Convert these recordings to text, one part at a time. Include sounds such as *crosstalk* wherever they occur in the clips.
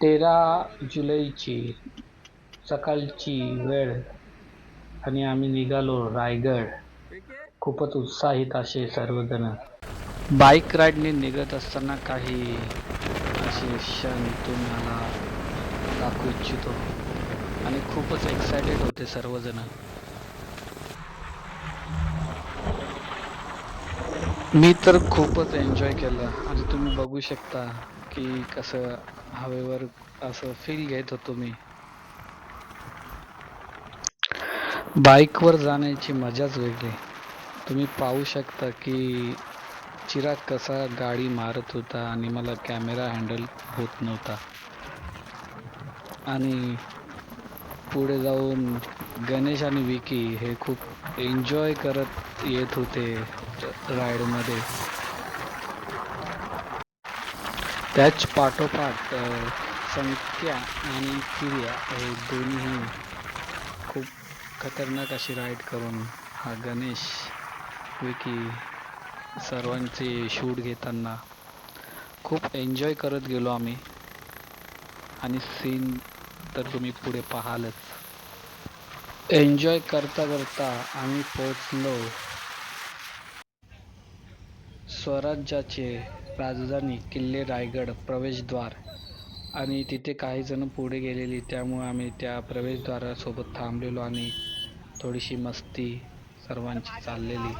तेरा जुलैची सकाळची वेळ आणि आम्ही निघालो रायगड. खूपच उत्साहित असे सर्वजण. बाईक राईडने निघत असताना काही असे क्षण तुम्हाला दाखवू इच्छितो. आणि खूपच एक्सायटेड होते सर्वजण. मी तर खूपच एन्जॉय केलं. आणि तुम्ही बघू शकता की कसं हवेवर असं फील घेत होतो मी. बाईकवर जाण्याची मजाच वेगळी. तुम्ही पाहू शकता की चिराग कसा गाडी मारत होता आणि मला कॅमेरा हँडल होत नव्हता. आणि पुढे जाऊन गणेश आणि विकी हे खूप एन्जॉय करत येत होते राईडमध्ये त्याच पाठोपाठ संख्या आणि क्रिया हे दोन्ही खूप खतरनाक अशी राईड करून हा गणेश विकी सर्वांचे शूट घेताना खूप एन्जॉय करत गेलो आम्ही. आणि सीन तर तुम्ही पुढे पाहालच. एन्जॉय करता करता आम्ही पोचलो स्वराज्याचे राजधानी किल्ले रायगड प्रवेशद्वार आणि तिथे काही जण पुढे गेलेली. त्यामुळे आम्ही त्या प्रवेशद्वारासोबत थांबलेलो आणि थोडीशी मस्ती सर्वांची चाललेली.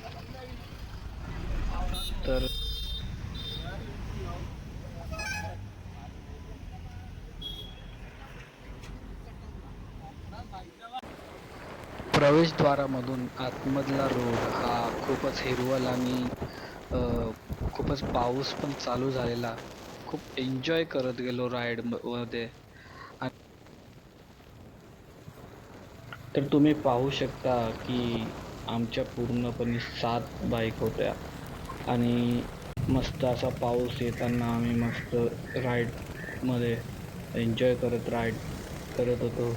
तर प्रवेशद्वारामधून आतमधला रोड हा खूपच हिरवल आणि खूपच पाऊस पण चालू झालेला. खूप एन्जॉय करत गेलो राईडमध्ये. तर तुम्ही पाहू शकता की आमच्या पूर्णपणे सात बाईक होत्या. आणि मस्त असा पाऊस येताना आम्ही मस्त राईडमध्ये एन्जॉय करत राईड करत होतो.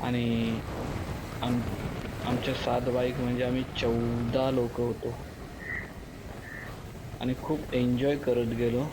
आणि आम आमच्या सात बाईक म्हणजे आम्ही चौदा लोक होतो. आणि खूप एन्जॉय करत गेलो.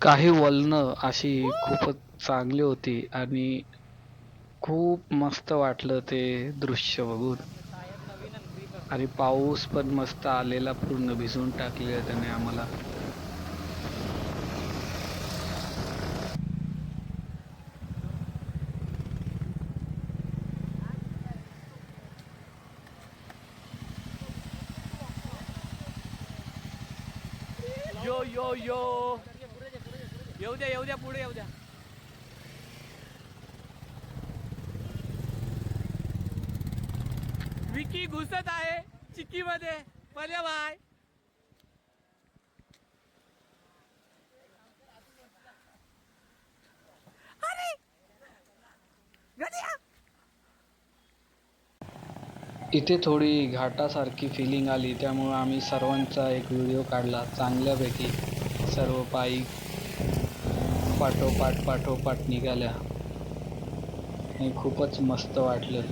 काही वलनं अशी खूपच चांगली होती आणि खूप मस्त वाटलं ते दृश्य बघून. आणि पाऊस पण मस्त आलेला पूर्ण भिजून टाकलेला त्याने आम्हाला यो यो यो येऊ द्या द्या पुढे येऊ द्या. विकी घुसत आहे चिक्की मध्ये पल्या बाय इथे थोडी घाटासारखी फिलिंग आली त्यामुळे आम्ही सर्वांचा एक व्हिडिओ काढला. चांगल्यापैकी सर्व पायी पाठोपाठ पाठोपाठ निघाल्या. आणि खूपच मस्त वाटलं.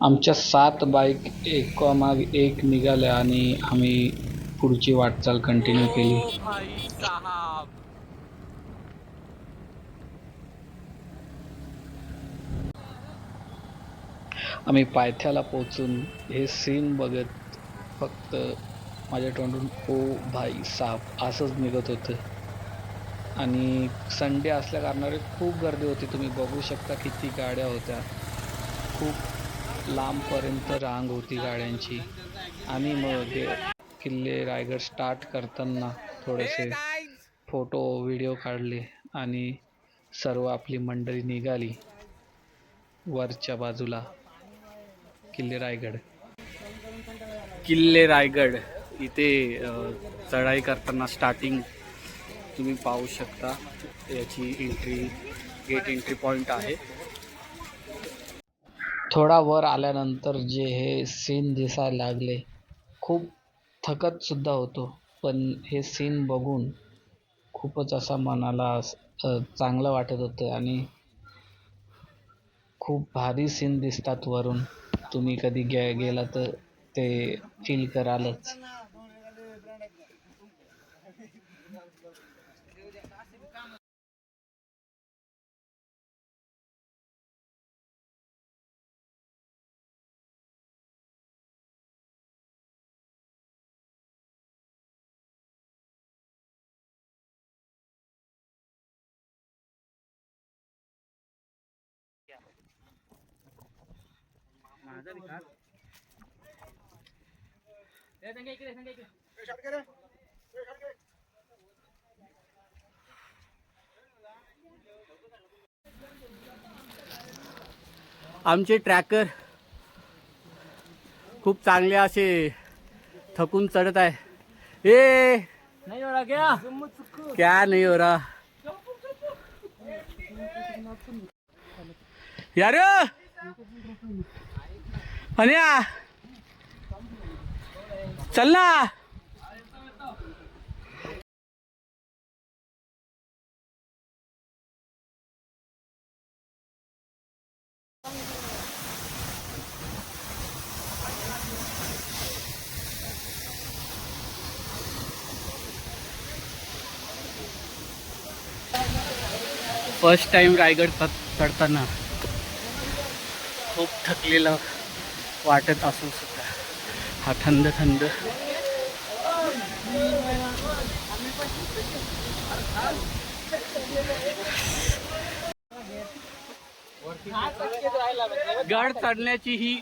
आमच्या सात बाईक एकामाग एक निघाल्या आणि आम्ही पुढची वाटचाल कंटिन्यू केली. आम्ही पायथ्याला पोचून हे सीन बघत फक्त माझ्या तोंडून ओ भाई साप असंच निघत होतं. आणि संडे असल्या कारणाने खूप गर्दी होती. तुम्ही बघू शकता किती गाड्या होत्या. खूप लांबपर्यंत रांग होती गाड्यांची. आणि मग ते किल्ले रायगड स्टार्ट करताना थोडेसे फोटो व्हिडिओ काढले आणि सर्व आपली मंडळी निघाली वरच्या बाजूला. किल्ले रायगड. किल्ले रायगड. इथे चढाई करताना स्टार्टिंग तुम्ही पाहू शकता. याची एंट्री गेट एंट्री पॉईंट आहे. थोडा वर आल्यानंतर जे हे सीन दिसायला लागले खूप थकत सुद्धा होतो. पण हे सीन बघून खूपच असा मनाला चांगलं वाटत होतं आणि खूप भारी सीन दिसतात वरून. तुम्ही कधी गे गेला तर ते फील करालच. आमचे ट्रॅकर खूप चांगले असे थकून चढत आहे. ए! नाही हो रहा क्या क्या नाही हो रहा यार! अनिया चल ना. फर्स्ट टाइम रायगड चढताना. खूप थकलेलं. वाटत असून सुद्धा. हा थंड थंड. गड चढण्याची ही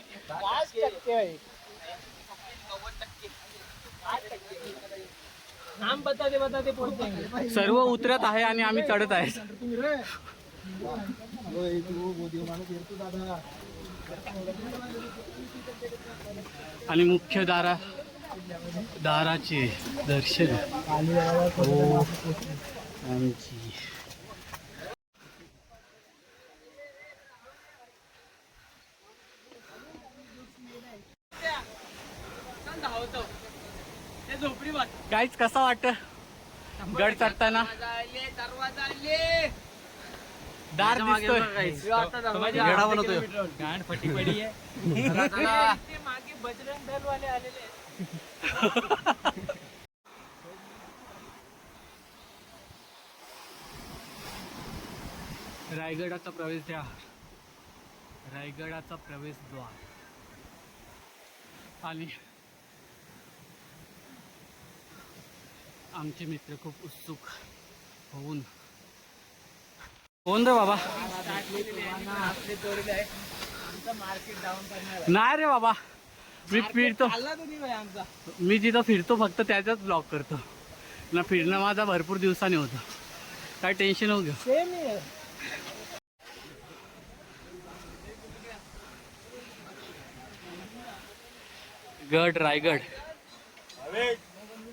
सर्व उतरत आहे आणि आम्ही चढत आहे. आणि मुख्य दारा दाराचे दर्शन. हो, आमची. काहीच कसा वाटत? गड चढताना? दार दिसतोय. येडा बनवतोय. *laughs* रायगडाचा प्रवेशद्वार रायगडाचा प्रवेशद्वार आणि आमचे मित्र खूप उत्सुक होऊन कोण रे बाबा? नाही रे बाबा. मी फिरतो. मी जिथं फिरतो फक्त त्याचाच ब्लॉक करतो. ना फिरणं माझा भरपूर दिवसाने होतं. काय टेन्शन हो घेऊ गड रायगड.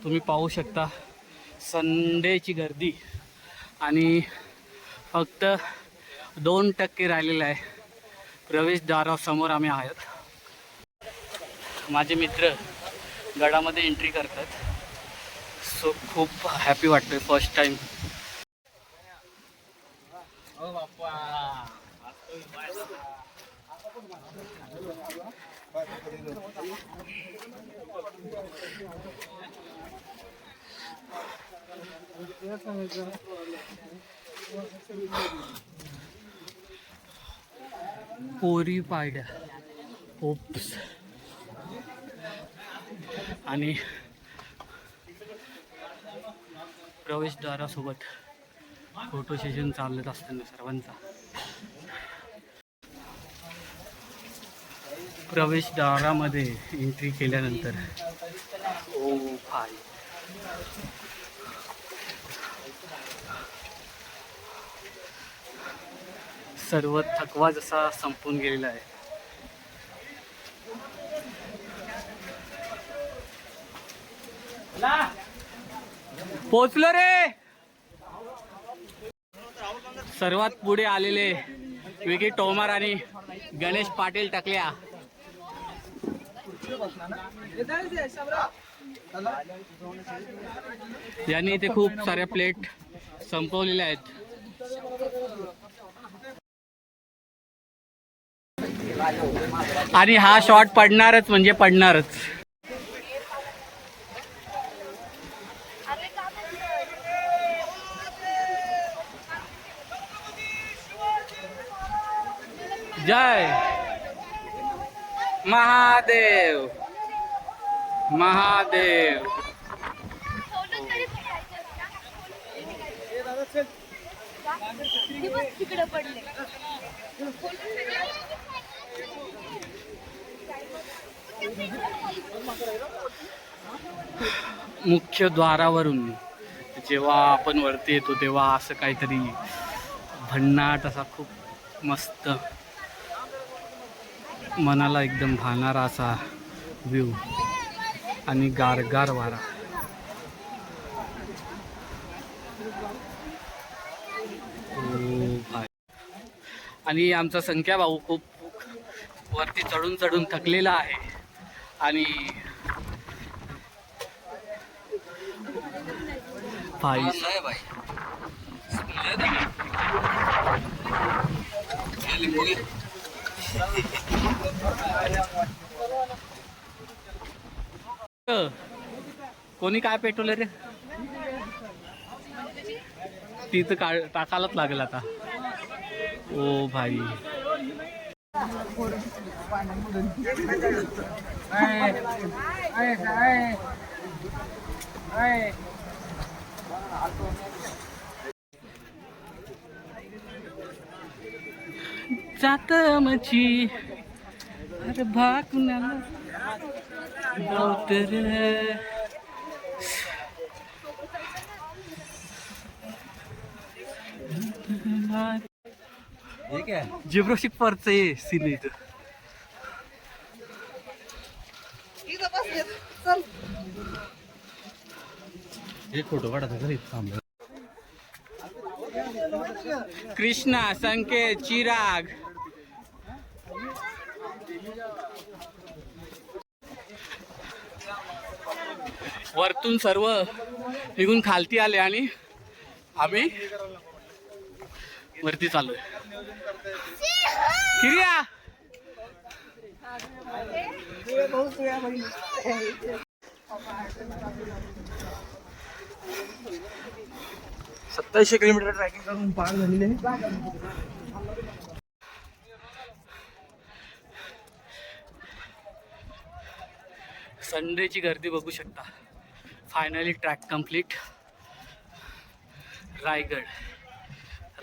तुम्ही पाहू शकता संडेची गर्दी. आणि फक्त दोन टक्के राहिलेलं आहे. प्रवेशद्वारासमोर आम्ही आहोत. माझे मित्र गडामध्ये एंट्री करतात. सो खूप हॅपी वाटतं फर्स्ट टाइम कोरी पाड्या ओप्स. आणि प्रवेशद्वारासोबत फोटो सेशन चालत असताना सर्वांचा. प्रवेशद्वारामध्ये एंट्री केल्यानंतर. ओ फाय सर्व थकवा जसा संपून गेलेला आहे. पोचलो रे! सर्वात पुढे आलेले विकी टोमार आणि गणेश पाटील टाकल्या. यांनी इथे खूप साऱ्या प्लेट संपवलेल्या आहेत. आणि हा शॉट पडणारच म्हणजे पडणारच. जय महादेव. महादेव. तिकडे पडले. मुख्य द्वारावरून जेव्हा आपण वरती येतो तेव्हा असं काहीतरी भन्नाट असा खूप मस्त मनाला एकदम भावणारा असा व्ह्यू आणि गारगार वारा. आणि आमचा संख्या भाऊ खूप वरती चढून चढून थकलेला आहे. आणि कोणी काय पेटवलं रे? तिथं का टाकायलाच लागेल आता. ओ भाई. जात मची अरे भाकुनाला गावतर जिब्रोशिक परचे सीन इथं. एक फोटो काढा घरी कृष्णा संकेत चिराग. वरतून सर्व निघून खालती आले आणि आम्ही वरती चाललोय. किरिया सत्तावीसशे किलोमीटर ट्रॅकिंग करून पार झालेले संडेची गर्दी बघू शकता. Finally track complete Raigad.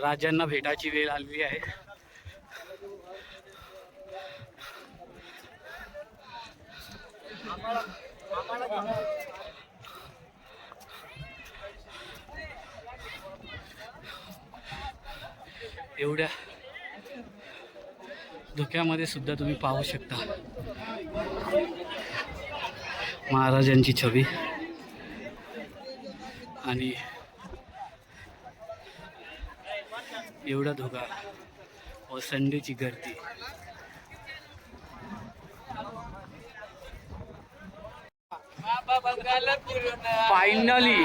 राजांना भेटायची वेळ आलेली आहे. एवढ्या धुक्यामध्ये सुद्धा तुम्ही पाहू शकता. महाराजांची छवी आणि एवढा धोका. व संडेची गर्दी. फायनली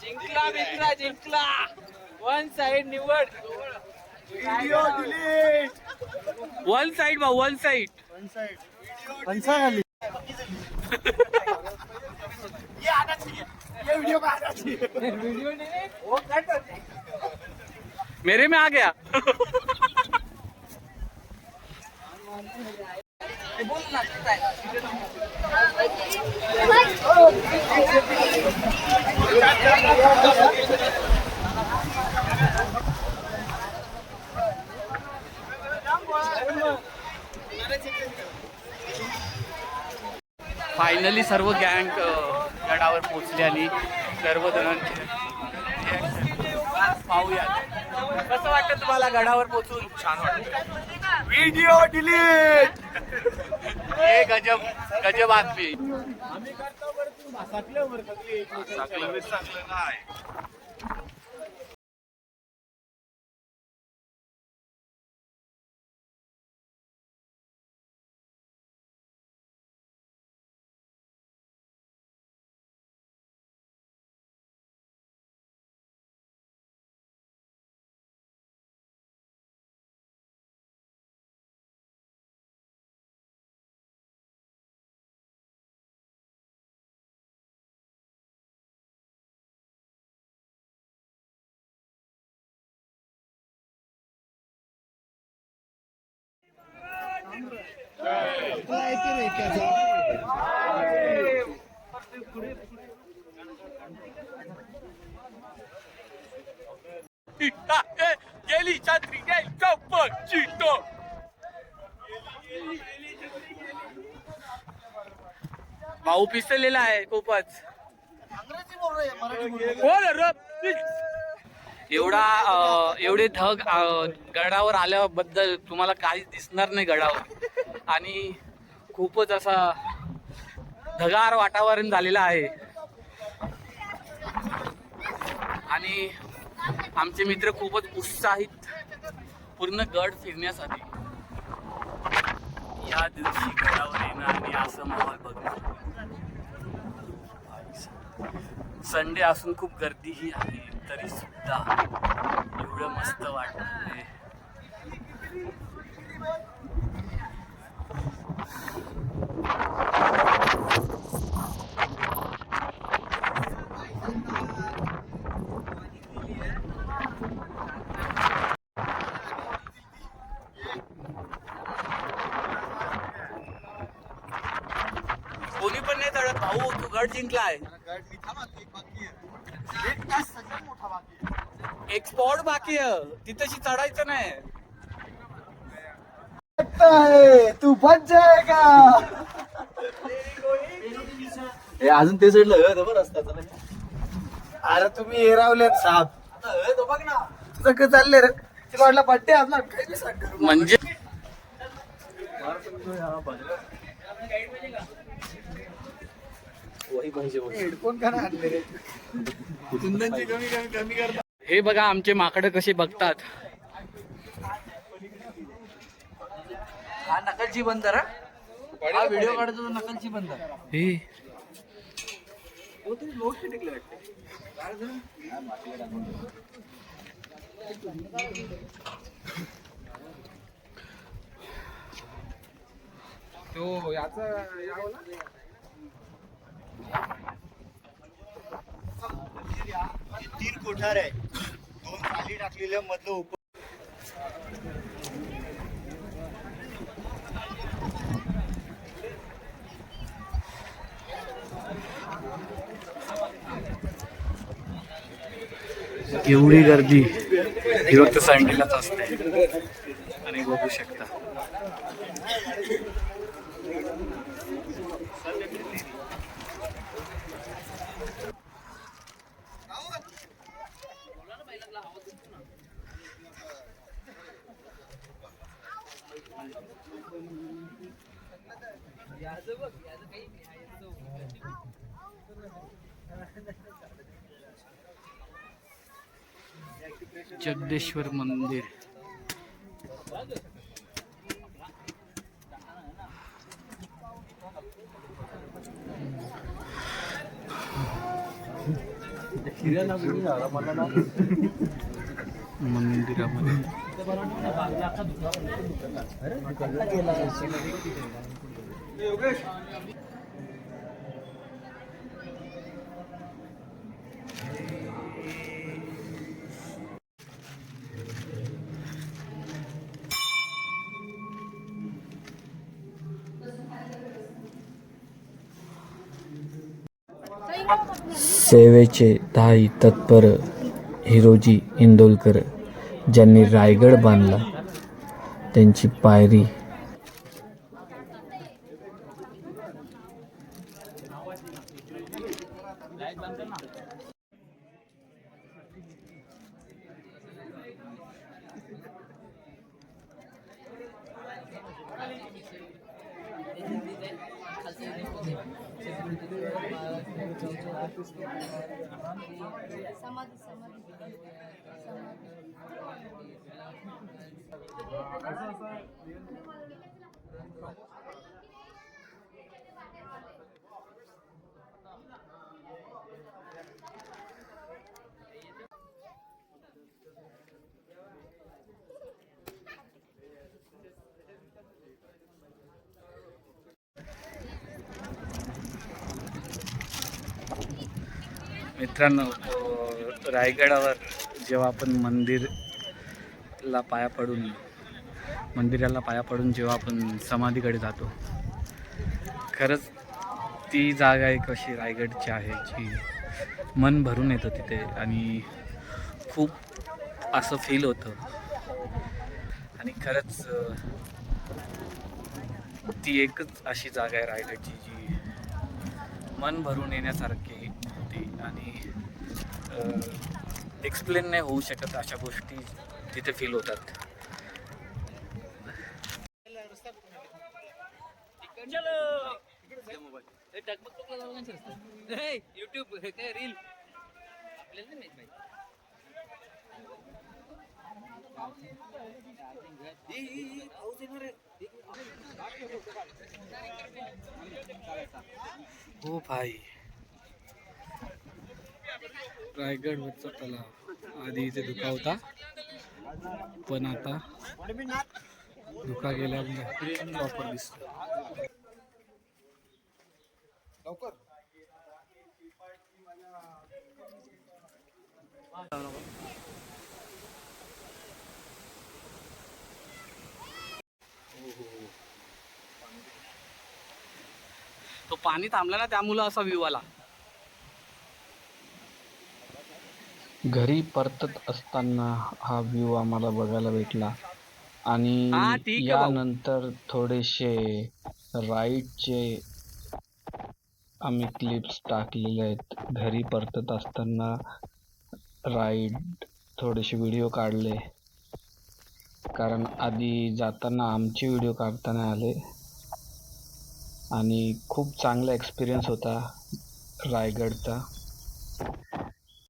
जिंकला मित्रा जिंकला वन साइड निवड वन साइड भाऊ वन साइड *laughs* *laughs* ये आना चाहिए। ये वीडियो में आना चाहिए। वीडियो नहीं वो कट तो मेरे में आ गया। फाइनली सर्व गैंग गडावर पोचले आणि सर्व जणांचे पाहूया कसं वाटतं तुम्हाला गडावर पोचून? छान वाटतं. Video delete! हे गजब गजब बातमी गेली छात्री गेली चप्पल चिटो भाऊ पिसलेला आहे खूपच एवढा एवढे ढग गडावर आल्याबद्दल तुम्हाला काहीच दिसणार नाही गडावर. आणि खूपच असा ढगार वातावरण झालेलं आहे. आणि आमचे मित्र खूपच उत्साहित पूर्ण गड फिरण्यासाठी. या दिवशी गडावर येणं आणि असं माहोल बघणं. संडे असून खूप गर्दीही आहे तरी सुद्धा एवढं मस्त वाटतंय. कोणी पण नाही चढत भाऊ तू गड जिंकलाय. एक स्पॉट बाकी आहे. तिथेशी चढायचं नाही. तू बच जाएगा हे अजून ते सोडलं बरं रस्त्याचं अरे तुम्ही एरावल्यात साप. बघ ना. तुझं काय चाललंय रे. तुला वाटलं पट्टे असला काही बी सांग. म्हणजे? हेडफोन का नाही आणले. रे हे बघा आमचे माकडं कसे बघतात. हा नकलची बंदर हा? हा व्हिडिओ काढतो तो नकलची बंदर. हे. तीन कोठार आहे दोन खाली टाकलेल्या मधलं उप एवढी गर्दी. ही फक्त संडेलाच असते आणि बघू शकता. जगदेश्वर मंदिर मंदिरामध्ये सेवेचे धाई तत्पर हिरोजी इंदोलकर ज्यांनी रायगड बांधला त्यांची पायरी मित्रांनो रायगडावर जेव्हा आपण मंदिरला पाया पडून मंदिराला पाया पडून जेव्हा आपण समाधीकडे जातो खरंच ती जागा एक अशी रायगडची आहे जी मन भरून येतं तिथे आणि खूप असं फील होतं. आणि खरंच ती एकच अशी जागा आहे रायगडची जी मन भरून येण्यासारखी आणि एक्सप्लेन नाही होऊ शकत अशा गोष्टी तिथे फील होतात. युट्यूब काय रील आपल्याला नाही माहीत हो भाई. रायगडवरचा तलाव. आधी इथे धुका होता. पण आता धुका गेल्यामुळे प्रॉपर दिसतो तो पाणी थांबला ना त्यामुळं असा व्ह्यू आला. घरी परतत असताना हा व्ह्यू आम्हाला बघायला भेटला. आणि. यानंतर थोडेसे राईडचे आम्ही क्लिप्स टाकलेले आहेत. घरी परतत असताना राईड थोडेसे व्हिडिओ काढले. कारण आधी जाताना आमचे व्हिडिओ काढता नाही आले. आणि खूप चांगला एक्सपिरियन्स होता रायगडचा.